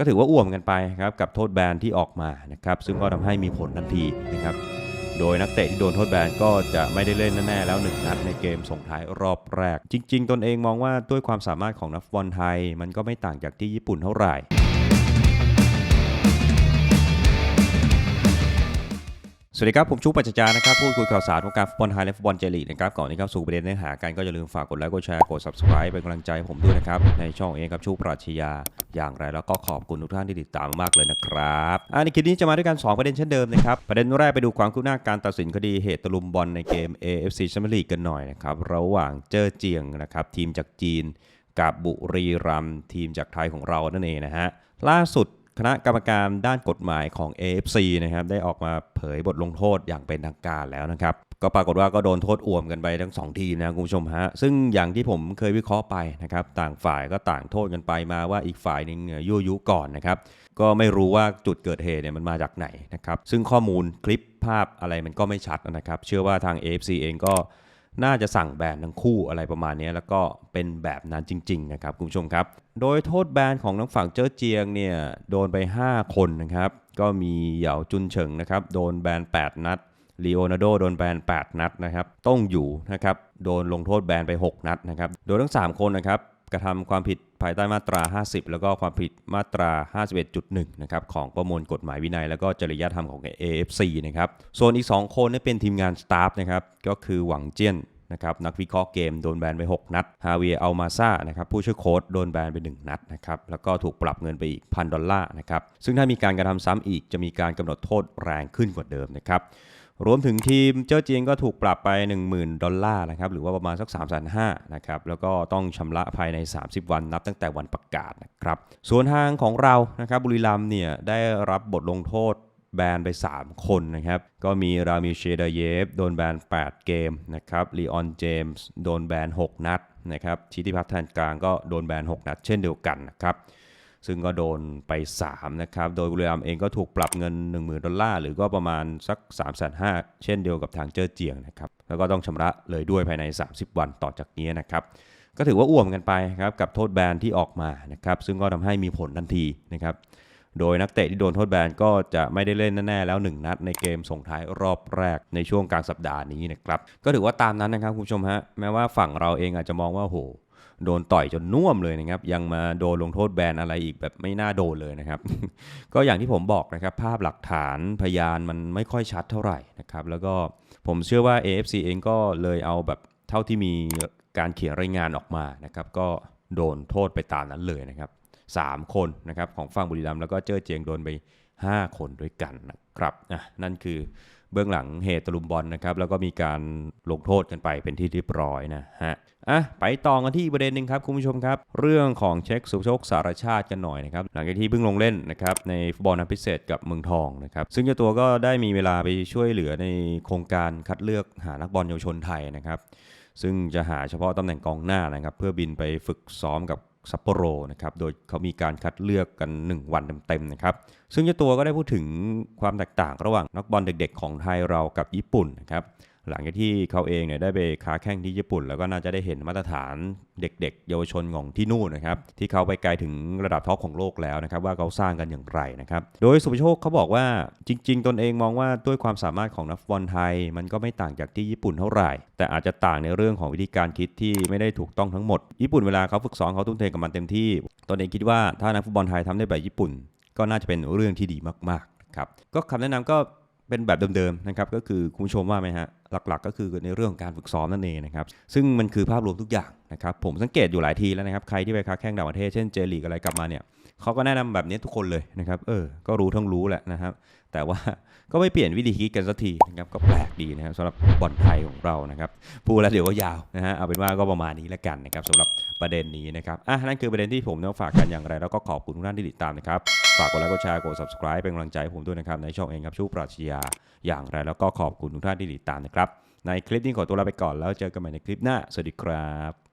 ก็ถือว่าอ่วมกันไปครับกับโทษแบนที่ออกมานะครับซึ่งก็ทำให้มีผลทันทีนะครับโดยนักเตะที่โดนโทษแบนก็จะไม่ได้เล่นแน่ๆแล้วหนึ่งนัดในเกมส่งท้ายรอบแรก จริง ๆ ตนเองมองว่าด้วยความสามารถของนักฟุตบอลไทย มันก็ไม่ต่างจากที่ญี่ปุ่นเท่าไหร่ สวัสดีครับ ผมชูปัจจานะครับพูดคุยข่าวสารวงการฟุตบอลไทยและฟุตบอลเจลีกนะครับก่อนที่เข้าสู่ประเด็นเนื้อหากันก็อย่าลืมฝากกดไลค์กดแชร์กด subscribe เป็นกำลังใจผมด้วยนะครับ ในช่องเองครับชูปรัชญาอย่างไรแล้วก็ขอบคุณทุกท่านที่ติดตามมากเลยนะครับอ่าในคลิปนี้จะมาด้วยกัน 2 ประเด็นเช่นเดิมนะครับ ประเด็นแรกไปดูความคืบหน้าการตัดสินคดีเหตุตะลุมบอลในเกม AFC Champions League กันหน่อยนะครับระหว่างเจอเจียงนะครับทีมจากจีน กับบุรีรัมย์ทีมจากไทยของเรานั่นเองนะฮะล่าสุด คณะกรรมการด้านกฎหมายของ AFC นะครับได้ออกมาเผยบทลงโทษอย่างเป็นทางการแล้วนะครับ ก็ปรากฏว่าก็โดนโทษอ่วมกันไปทั้ง 2 ทีมนะคุณผู้ชมฮะ ซึ่งอย่างที่ผมเคยวิเคราะห์ไปนะครับ ต่างฝ่ายก็ต่างโทษกันไปมาว่าอีกฝ่ายหนึ่งยยั่วยุก่อนนะครับ ก็ไม่รู้ว่าจุดเกิดเหตุเนี่ยมันมาจากไหนนะครับ ซึ่งข้อมูลคลิปภาพอะไรมันก็ไม่ชัดนะครับ เชื่อว่าทาง AFC เองก็ น่าจะสั่งแบนทั้งคู่อะไรประมาณนี้แล้วก็เป็นแบบนั้นจริงๆนะครับคุณผู้ชมครับ โดยโทษแบนของทางฝั่งเจ้อเจียงเนี่ยโดนไป 5 คนนะครับ ก็มีเหยาจุนเฉิงนะครับโดนแบน 8 นัดลีโอนาร์โดโดนแบน 8 นัดนะครับต้องอยู่นะครับโดนลงโทษแบนไป 6 นัดนะครับโดยทั้ง 3 คนนะครับ กระทำความผิดภายใต้มาตรา 50 แล้วก็ความผิดมาตรา 51.1 นะครับของประมวลกฎหมายวินัย แล้วก็จริยธรรมของ AFC นะครับ ส่วนอีก 2 คนนี่เป็นทีมงานสตาฟนะครับ ก็คือหวังเจี้ยนนะครับนักวิเคราะห์เกมโดนแบนไป 6 นัด ฮาเวียอัลมาซานะครับผู้ช่วยโค้ชโดนแบนไป 1 นัดนะครับแล้วก็ถูกปรับเงินไปอีกพันดอลลาร์นะครับซึ่งถ้ามีการกระทำซ้ำอีกจะมีการกำหนดโทษแรงขึ้นกว่าเดิมนะครับ รวมถึงทีมเจ้าจียงก็ถูกปรับไป 10,000 ดอลลาร์นะครับหรือว่าประมาณสัก 3 5 0 0 0นะครับแล้วก็ต้องชำระภายใน 30 วันนับตั้งแต่วันประกาศนะครับส่วนทางของเรานะครับบุรีรัมเนี่ยได้รับบทลงโทษแบนไป 3 คนนะครับ ก็มีรามิเชดาเยฟโดนแบน 8 เกมนะครับลีออนเจมส์โดนแบน 6 นัดนะครับชิติพัฒน์แทนกลางก็โดนแบน 6 นัดเช่นเดียวกันนะครับ ซึ่งก็โดนไป 3 นะครับ โดยบุรีรัมย์เองก็ถูกปรับเงิน 10,000 ดอลลาร์ หรือก็ประมาณสัก3 5 0 0 0เช่นเดียวกับทางเจอเจียงนะครับ แล้วก็ต้องชำระเลยด้วยภายใน 30 วันต่อจากนี้นะครับ ก็ถือว่าอ่วมกันไปครับกับโทษแบนที่ออกมานะครับ ซึ่งก็ทำให้มีผลทันทีนะครับโดยนักเตะที่โดนโทษแบนก็จะไม่ได้เล่นแน่ๆแล้ว 1 นัดในเกมส่งท้ายรอบแรกในช่วงกลางสัปดาห์นี้นะครับ ก็ถือว่าตามนั้นนะครับคุณผู้ชมฮะแม้ว่าฝั่งเราเองอาจจะมองว่าโห โดนต่อยจนน่วมเลยนะครับ ยังมาโดนลงโทษแบนอะไรอีกแบบไม่น่าโดนเลยนะครับ ก็อย่างที่ผมบอกนะครับ ภาพหลักฐานพยานมันไม่ค่อยชัดเท่าไหร่นะครับ แล้วก็ผมเชื่อว่า AFC เองก็เลยเอาแบบเท่าที่มีการเขียนรายงานออกมานะครับ ก็โดนโทษไปตามนั้นเลยนะครับ 3 คนนะครับของฝั่งบุรีรัมย์แล้วก็เจอเจียงโดนไป 5 คนด้วยกันนะครับนั่นคือ เบื้องหลังเหตุตลุมบอลนะครับแล้วก็มีการลงโทษกันไปเป็นที่เรียบร้อยนะฮะอะไปต่อกันที่ประเด็นหนึ่งครับคุณผู้ชมครับ เรื่องของเช็คสุโชคสารชาติกันหน่อยนะครับหลังจากที่เพิ่งลงเล่นนะครับในฟุตบอลนัดพิเศษกับเมืองทองนะครับซึ่งเจ้าตัวก็ได้มีเวลาไปช่วยเหลือในโครงการคัดเลือกหานักบอลเยาวชนไทยนะครับซึ่งจะหาเฉพาะตำแหน่งกองหน้านะครับเพื่อบินไปฝึกซ้อมกับ ซัปโปโรนะครับโดยเขามีการคัดเลือกกัน 1 วันเต็มๆนะครับซึ่งเจ้าตัวก็ได้พูดถึงความแตกต่างระหว่างนักบอลเด็กๆ ของไทยเรากับญี่ปุ่นนะครับ หลังจากที่เขาเองเนี่ยได้ไปค้าแข่งที่ญี่ปุ่น แล้วก็น่าจะได้เห็นมาตรฐานเด็ก ๆ เยาวชนของที่นู่นนะครับที่เขาไปไกลถึงระดับท็อปของโลกแล้วนะครับว่าเขาสร้างกันอย่างไรนะครับโดยสุภโชคเขาบอกว่าจริง ๆ ตนเองมองว่าด้วยความสามารถของนักฟุตบอลไทย มันก็ไม่ต่างจากที่ญี่ปุ่นเท่าไหร่ แต่อาจจะต่างในเรื่องของวิธีการคิดที่ไม่ได้ถูกต้องทั้งหมด ญี่ปุ่นเวลาเขาฝึกซ้อมเขาทุ่มเทกับมันเต็มที่ตนเองคิดว่าถ้านักฟุตบอลไทยทำได้แบบญี่ปุ่น ก็น่าจะเป็นเรื่องที่ดีมากๆครับก็คำแนะนำก็เป็นแบบเดิมๆนะครับก็คือคุณชมว่าไหมฮะ หลักๆ ก็คือในเรื่องของการฝึกซ้อมนั่นเองนะครับซึ่งมันคือภาพรวมทุกอย่างนะครับผมสังเกตอยู่หลายทีแล้วนะครับใครที่ไปค้าแข่งต่างประเทศเช่นเจลีกอะไรกลับมาเนี่ยเขาก็แนะนำแบบนี้ทุกคนเลยนะครับเออก็รู้ทั้งรู้แหละนะครับ แต่ว่าก็ไม่เปลี่ยนวิธีคิดกันสักทีนะครับก็แปลกดีนะครับสำหรับบอลไทยของเรานะครับพูดแล้วเดี๋ยวก็ยาวนะฮะเอาเป็นว่าก็ประมาณนี้แล้วกันนะครับสำหรับประเด็นนี้นะครับอะนั่นคือประเด็นที่ผมต้องฝากกันอย่างไร แล้วก็ขอบคุณทุกท่านที่ติดตามนะครับฝากกดไลค์กดแชร์กด subscribe เป็นกำลังใจให้ผมด้วยนะครับในช่องเองครับชูปรัชญาอย่างไร แล้วก็ขอบคุณทุกท่านที่ติดตามนะครับในคลิปนี้ขอตัวลาไปก่อนแล้วเจอกันใหม่ในคลิปหน้า สวัสดีครับ